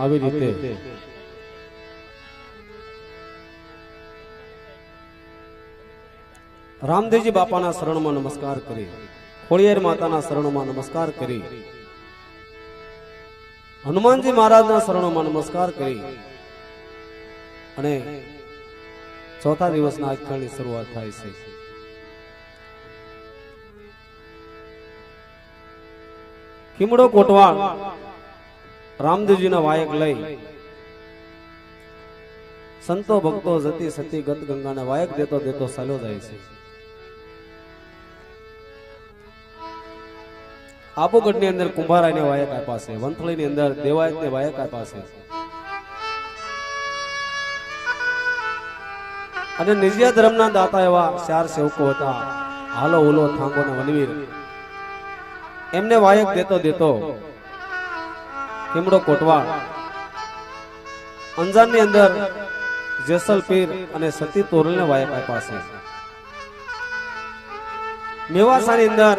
આવી રીતે. રામદેવજી બાપાના શરણમાં નમસ્કાર કરી. ખોડિયાર માતાના શરણમાં નમસ્કાર કરી. હનુમાનજી મહારાજના શરણોમાં નમસ્કાર કરી. અને ચોથા દિવસના અખેળની શરૂઆત થાય છે. કિમડો કોટવાળ. રામદેવજીના વાયક લઈ સંતો ભક્તો જતી સતી ગત ગંગાને વાયક દેતો દેતો સલો જાય છે. આબુગઢની અંદર કુંભારાયને વાયક આપ્યા છે, વંથળીની અંદર દેવાયતને વાયક આપ્યા છે. અને ધર્મ ધર્મના દાતા એવા ચાર સેવકો હતા, હાલો ઉલો થાંગો ને વનવીર. એમને વાયક દેતો દેતો કિમડો કોટવાળ અંજારની અંદર જેસલ અને સતી તોરલને વાયક આપ્યા છે. મેવાસાની અંદર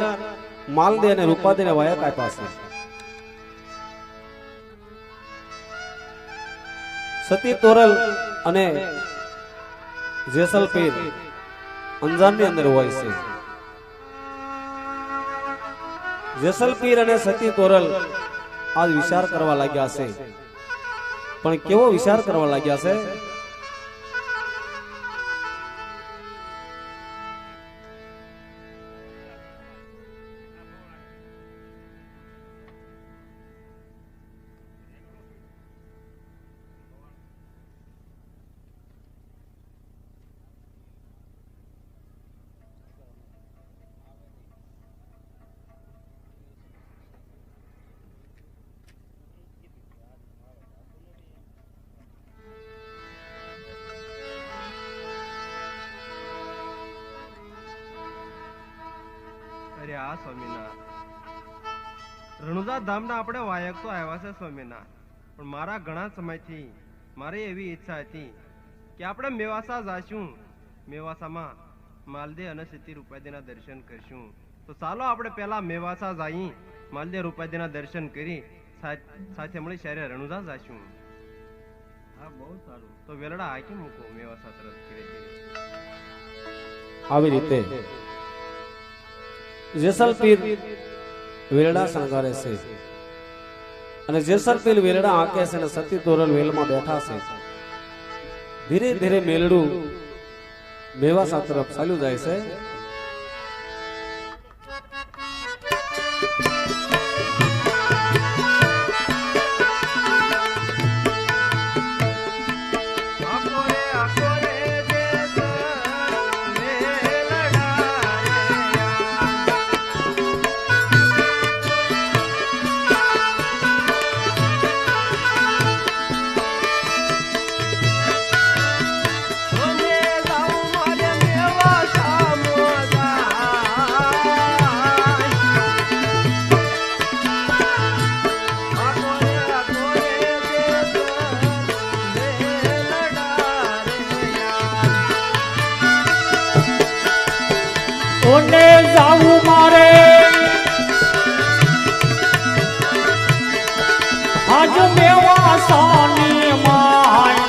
માલદે અને રૂપાદીને વાયક આપ્યા છે. સતી તોરલ અને જેસલ પીર અંજારની અંદર હોય છે. જેસલ પીર અને સતી તોરલ આજ વિચાર કરવા લાગ્યા છે. પણ કેવો વિચાર કરવા લાગ્યા છે? અરે આ રણુદા ધામના આપણે વાયક તો આવ્યા છે સ્વામીના પણ મારા ઘણા સમયથી મારી એવી ઈચ્છા હતી કે આપણે મેવાસા જાશું. મેવાસામાં માલદે અને સિદ્ધિ રૂપાદીના દર્શન કરશું. તો ચાલો આપણે પહેલા મેવાસા જઈ માલદે રૂપાદીના દર્શન કરી સાથે મળી શહેરે રણુજા જાશું. હા બહુ સારું. તો વેલડા હાકી મૂકો મેવાસા તરફ ધીરે ધીરે. આવી રીતે જેસલ પીર વેલડા શણગારે છે. અને જેસલ પીર વેલડા આંકે છે અને સતી તોરણ વેલમાં બેઠા છે. ધીરે ધીરે મેલડું મેવાસા તરફ ચાલ્યું જાય છે. ઓને જાવું મારે? આજ મેવા સાની માય.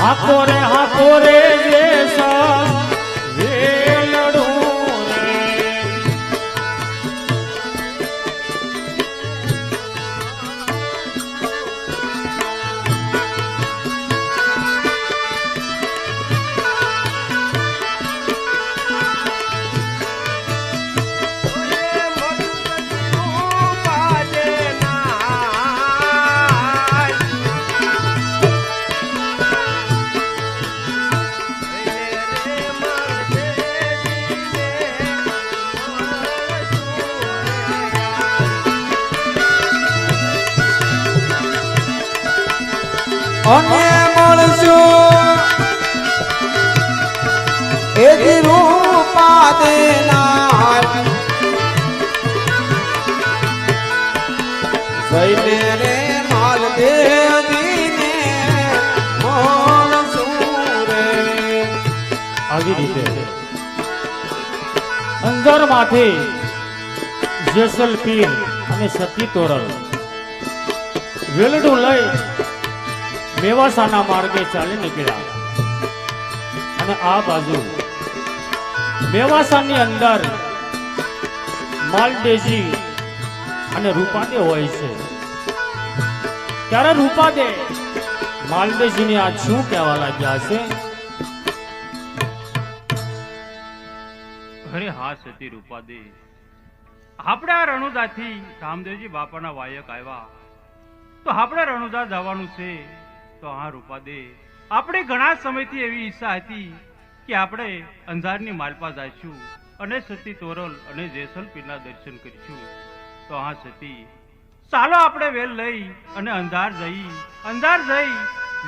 હાકો રે હાકો રે જેસા અને મળશું. એક રૂપા દેનાર આવી રીતે. અંદરમાંથી જેસલ પીર અને સતી તોરલ. વેલડું લઈ મેવાસાના માર્ગે ચાલી નીકળ્યા. અને આ બાજુ મેવાસાની અંદર માલદેજી અને રૂપાદે હોય છે. ત્યારે રૂપાદે માલદેજીને આ શું કહેવા લાગ્યા છે? અરે હા સતી રૂપાદે. આપણે આ રણુદાથી રામદેવજી બાપાના વાયક આવ્યા. તો આપણે રણુદા જવાનું છે. તો હા રૂપાદે આપણે ઘણા સમયથી એવી ઈચ્છા હતી કે આપણે અંધારની માલપા જઈશું અને સતી તોરલ અને જેસલપીરના દર્શન કરીશું. તો હા સતી, ચાલો આપણે વેલ લઈ અને અંધાર જઈ અંધાર જઈ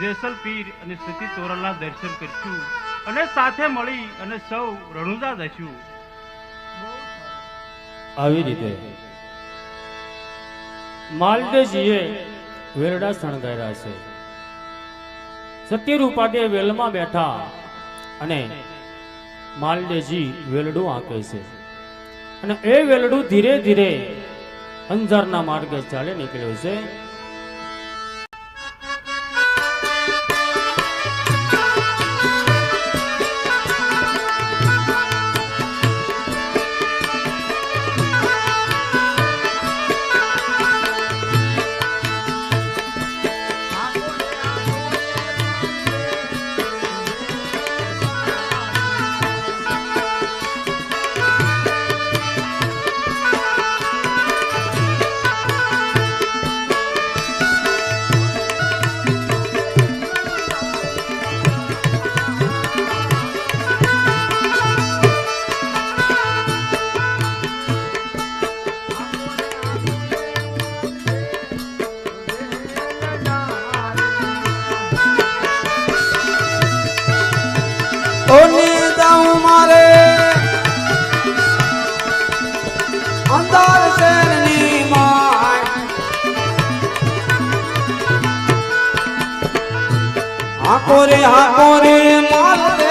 જેસલપીર અને સતી તોરલના દર્શન કરીશું અને સાથે મળી અને સૌ રણુજા જઈશું. આવી રીતે માલદેજીએ વેરડા શણગાર્યા છે. સત્યરૂપાદે વેલમાં બેઠા અને માલદેજી વેલડું આંકે છે. અને એ વેલડું ધીરે ધીરે અંજારના માર્ગે ચાલે નીકળ્યું છે. હાકો રે હાકો રે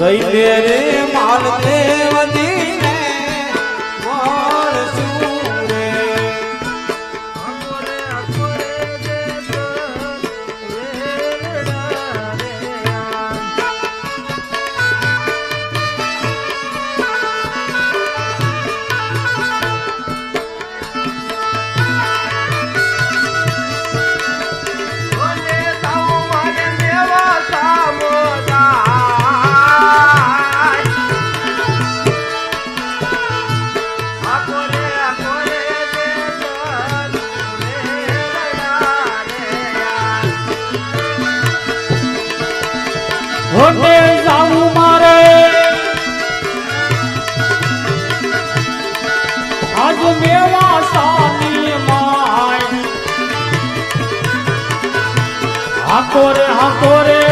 જઈ રે માલ દેવજીને હાકો રે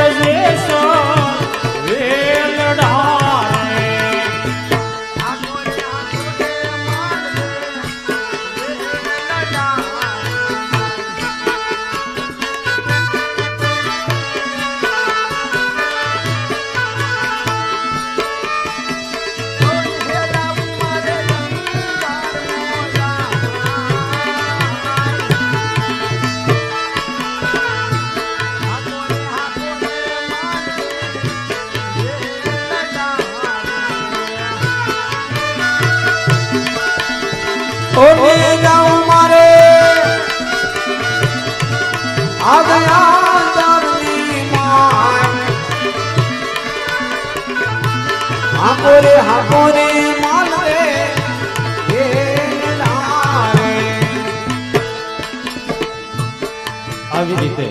આવી રીતે.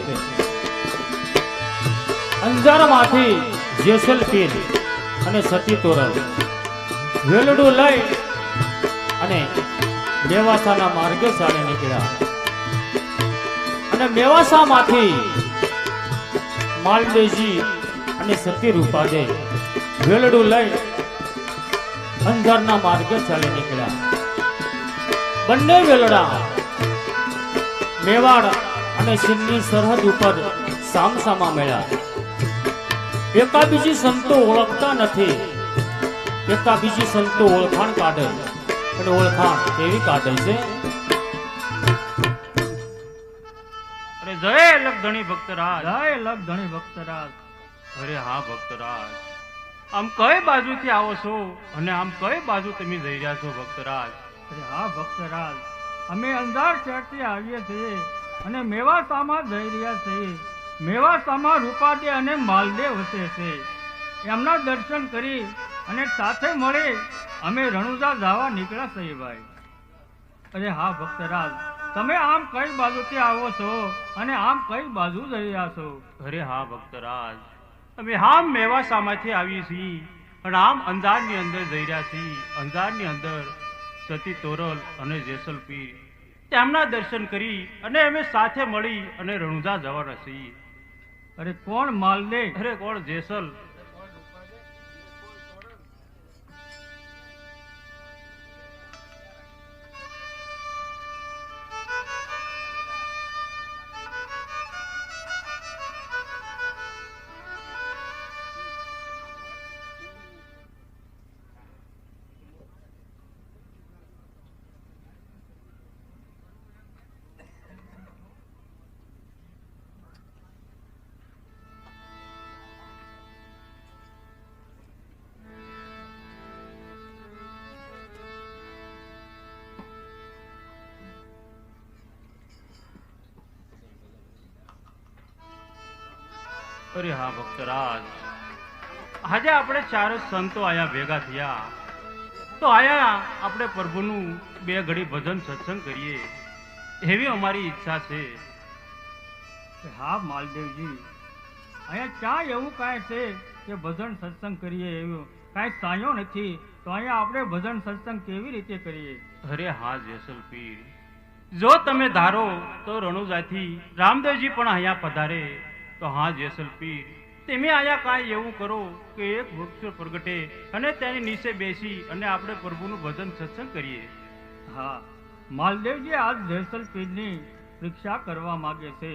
અંજારમાંથી જેસલ પીર અને સતી તોરલ વેલડું લઈ અને મેવાસાના માર્ગે સાડે નીકળ્યા. અને મેવાસામાંથી માલદેજી અને સતી રૂપાદે વેલડું લઈ અંજારના માર્ગે ચાલી નીકળ્યા. બંને વેલડા મેવાડ અને સિંહની સરહદ ઉપર સામસામા મળ્યા. એકાબીજી સંતો ઓળખતા નથી. એકાબીજી સંતો ઓળખાણ કાઢે અને ઓળખાણ કેવી કાઢે છે? અરે જય લખધણી ભક્તરાજ. જય લગ ધણી ભક્તરાજ. અરે હા ભક્તરાજ. આમ કઈ બાજુથી આવો છો? અને આમ કઈ બાજુ તમે જઈ રહ્યા છો ભક્તરાજ? અરે હા ભક્તરાજ. અમે અંધાર શહેરથી આવીએ છીએ અને મેવાસામાં જઈ રહ્યા છીએ. મેવાસામાં રૂપાદે અને માલદેવ વસે છે. એમના દર્શન કરી અને સાથે મળી અમે રણુજા જવા નીકળ્યા છીએ ભાઈ. અરે હા ભક્તરાજ. તમે આમ કઈ બાજુથી આવો છો અને આમ કઈ બાજુ જઈ રહ્યા છો? અરે હા ભક્તરાજ. અમે હામ મેવાસામાંથી આવીએ છીએ. આમ અંજારની અંદર જઈ રહ્યા છીએ. અંજારની અંદર સતી તોરલ અને જેસલ પીર. તેમના દર્શન કરી અને અમે સાથે મળી અને રણુજા જવાના છીએ. અરે કોણ માલદેવ અરે કોણ જેસલ? અરે હા ભક્તરાજ. આજે આપણે ચાર સંતો આયા ભેગા થયા. તો આયા આપણે પ્રભુનું બે ઘડી ભજન સત્સંગ કરીએ. એવી અમારી ઈચ્છા છે. હા માલદેવજી. અહીંયા ચા એવું કાંઈ છે કે ભજન સત્સંગ કરીએ એવું? કાંઈ સાયો નથી. તો અહીંયા આપણે ભજન સત્સંગ કેવી રીતે કરીએ? અરે હા જેસલ પીર. જો તમે ધારો તો રણુજાથી રામદેવજી પણ અહીંયા પધારે. તો હા જેસલ પીર. તમે અહીંયા કાંઈ એવું કરો કે એક વૃક્ષ પ્રગટે અને તેની નીચે બેસી અને આપણે પ્રભુનું ભજન સત્સંગ કરીએ. હા, માલદેવજી આજ જેસલ પીરની પરીક્ષા કરવા માગે છે.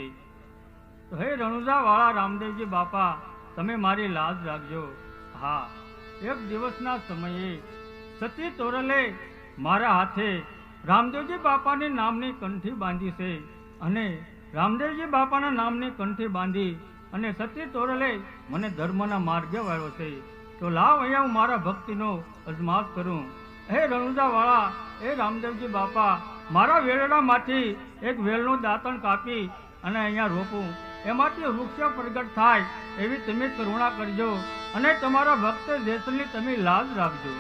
તો હે રણુજાવાળા રામદેવજી બાપા, તમે મારી લાજ રાખજો. હા, એક દિવસના સમયે સતી તોરલે મારા હાથે રામદેવજી બાપાની નામની કંઠી બાંધી છે અને રામદેવજી બાપાના નામની કંઠી બાંધી અને સતી તોરલે મને ધર્મના માર્ગે વાળ્યો છે. તો લાવ અહીંયા હું મારા ભક્તિનો અજમાસ કરું. હે રણુદાવાળા હે રામદેવજી બાપા, મારા વેરડામાંથી એક વેલનું દાંતણ કાપી અને અહીંયા રોપું. એમાંથી વૃક્ષ પ્રગટ થાય એવી તમે કરુણા કરજો અને તમારા ભક્ત દેશની તમે લાજ રાખજો.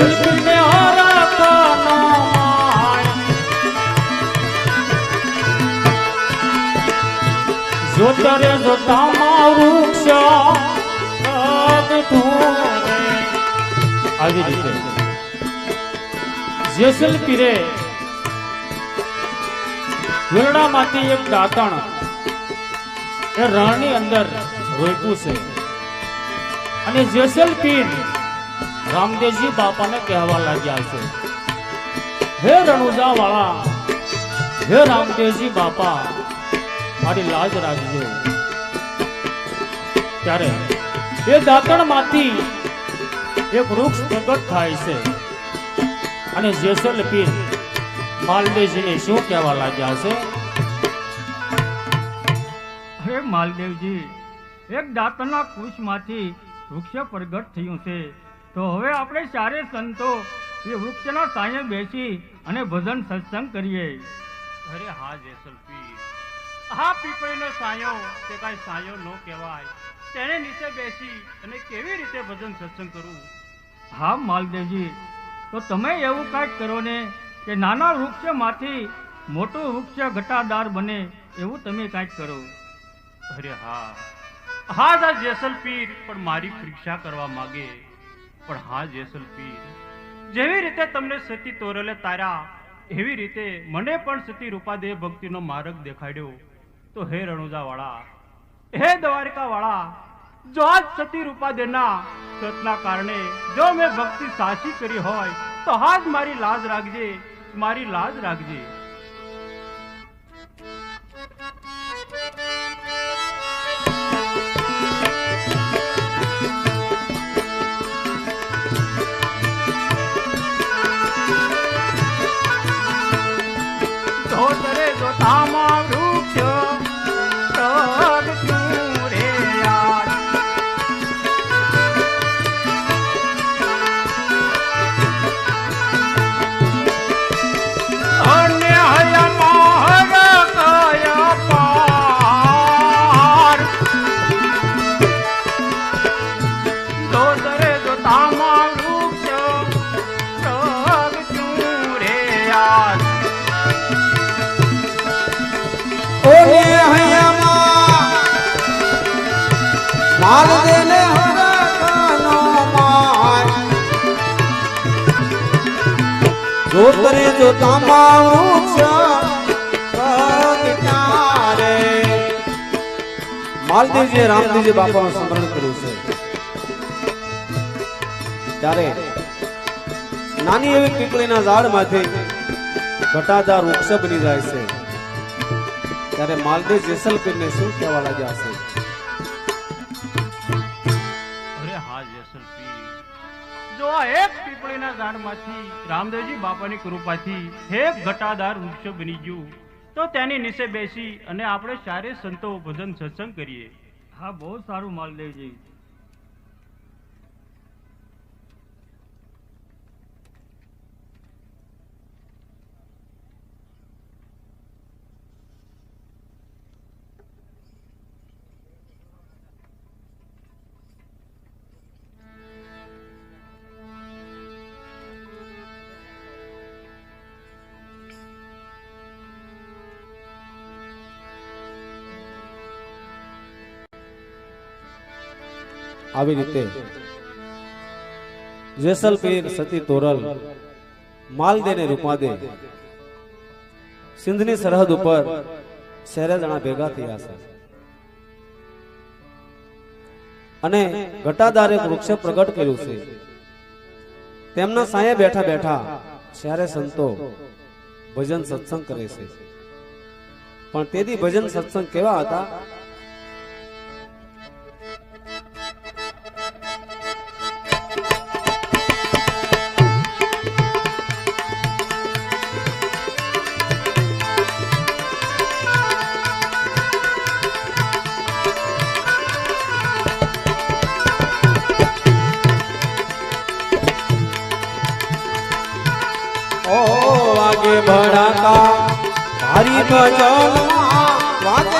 પીરને જોતા એક દાંતણ એ રણની અંદર રોપ્યું છે અને જેસલ પીર રામદેવજી બાપાને કહેવા લાગ્યા છે. હે રણુજા વાળા હે રામદેવજી બાપા, મારી લાજ રાખજો. ત્યારે એ દાંતણમાંથી એક વૃક્ષ પ્રગટ થાય છે. અને જેસલ પીર માલદેવજીને શું કહેવા લાગ્યા છે? હે માલદેવજી, એક દાંતના કુશમાંથી વૃક્ષ પ્રગટ થયું છે. તો હવે આપણે ચારે સંતો એ વૃક્ષના સાયે બેસી અને ભજન સત્સંગ કરીએ. અરે હા જેસલ હા પીપળીનો સાયો તે કાંઈ સાયો ન કહેવાય. તેને નીચે બેસી અને કેવી રીતે ભજન સત્સંગ કરવું? હા માલદેવજી તો તમે એવું કાંઈક કરો ને કે નાના વૃક્ષમાંથી મોટું વૃક્ષ ઘટાદાર બને એવું તમે કાંઈક કરો. અરે હા. હા દા જેસલ પીર પણ મારી પરીક્ષા કરવા માગે. પણ હા જેસલપીર જેવી રીતે તમને સતી તોરલે તાર્યા, એવી રીતે મને પણ સતી રૂપાદેહ ભક્તિનો માર્ગ દેખાડ્યો. તો હે રણુજા વાળા હે દ્વારિકા વાળા જો આજ સતી રૂપાદેવના સતના કારણે જો મેં ભક્તિ સાચી કરી હોય, તો હાજ મારી લાજ રાખજે, મારી લાજ રાખજે. જોતરે જોતા તમારું રે માલદેવજીએ રામદેવજી બાપાનું સ્મરણ કર્યું છે. ત્યારે નાની એવી પીપળીના ઝાડમાંથી ઘટાદાર વૃક્ષ બની જાય છે. ત્યારે માલદેવ જેસલપીરને શું કહેવા લાગ્યા છે પીપળીના ઝાડમાંથી, રામદેવજી બાપાની કૃપાથી હે ઘટાદાર વૃક્ષ બની ગયું. તો તેની નીચે બેસી અને આપણે ચારે સંતો ભજન સત્સંગ કરીએ. હા, બહુ સારું માલદેવજી આવી રીતે. જેસલપીર સતી તોરલ માલદે ને રૂપાદે. સિંધની સરહદ ઉપર શહેરે જણા ભેગા થયા છે. અને ઘટાદારે વૃક્ષ પ્રગટ કર્યું છે. તેમના સાયે બેઠા બેઠા શહેરે સંતો ભજન સત્સંગ કરે છે. પણ તેથી ભજન સત્સંગ કેવા હતા? ભારી ભજનમાં વાગે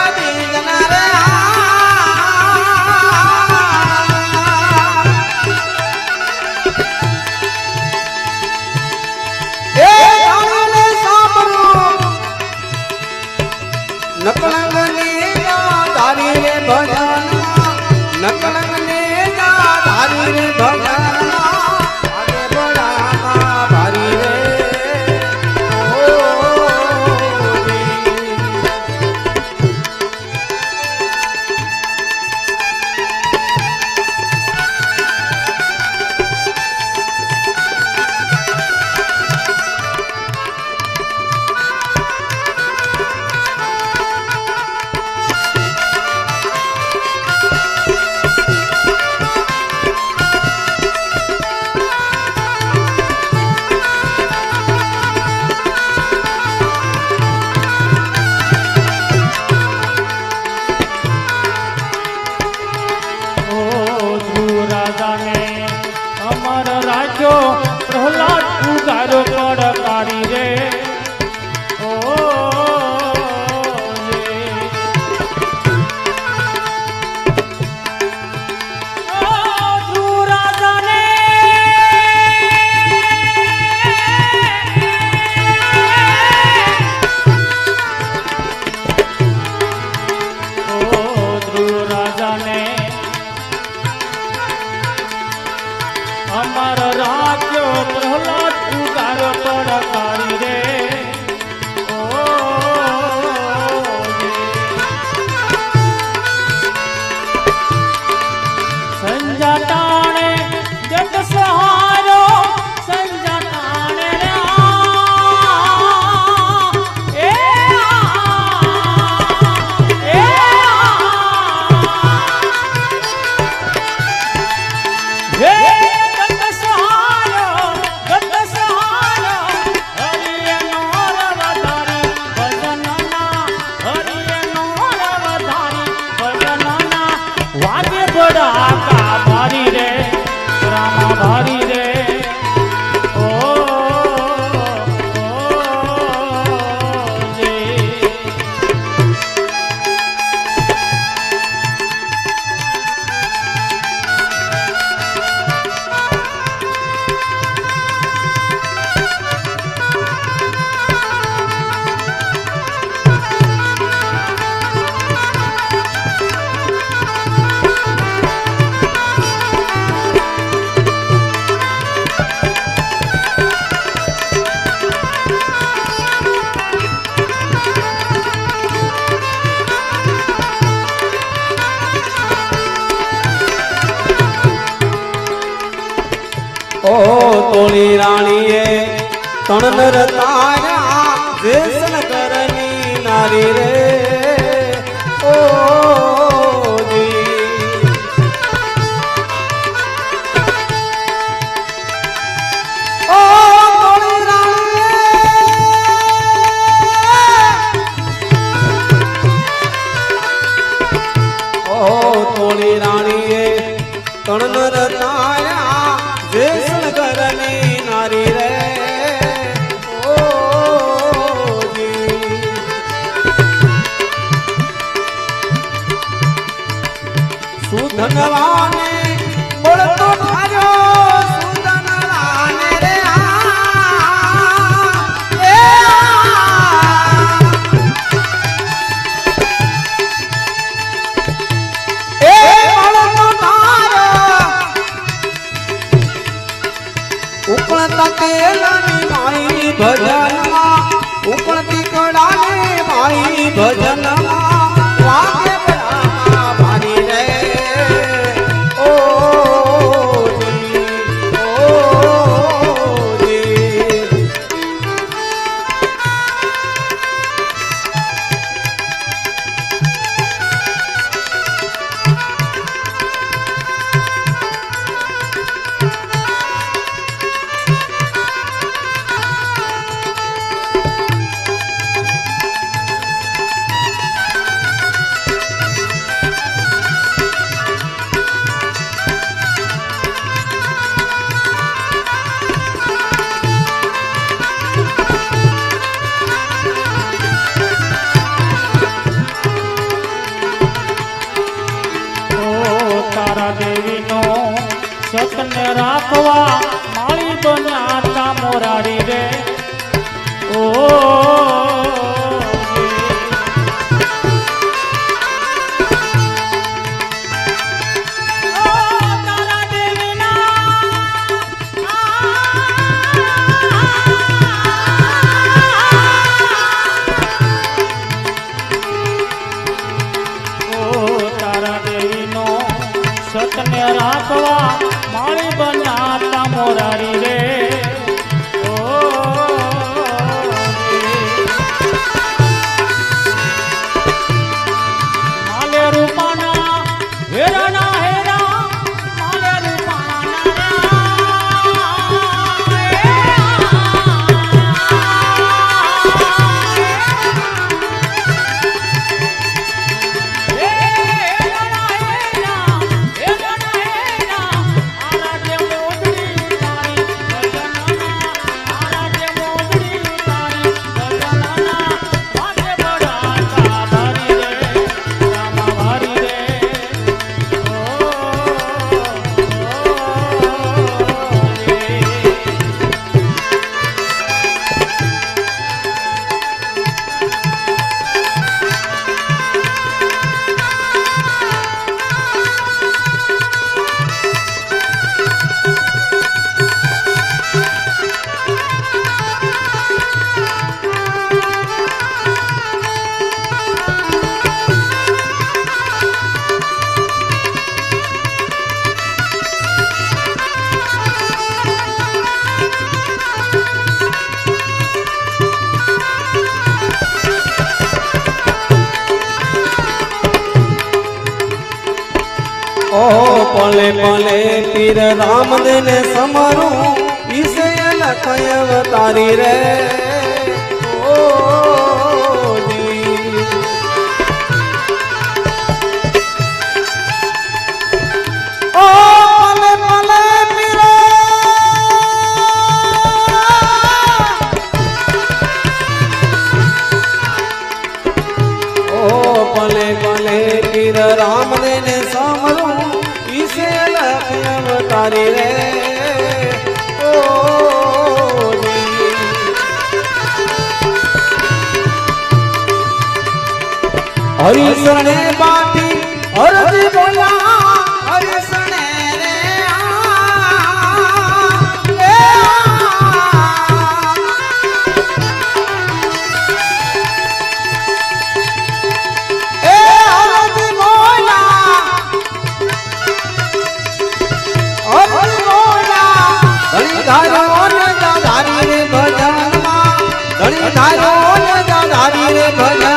વાનર તારા જેસન કરની નારી રે. ઓ તણનર તારા भगवान રામદેને સમારું વિષય ન કયવતારી રે. ધારો ને દાદારી ભજનમાં. ધણી ધારો ને દાદારી ભજન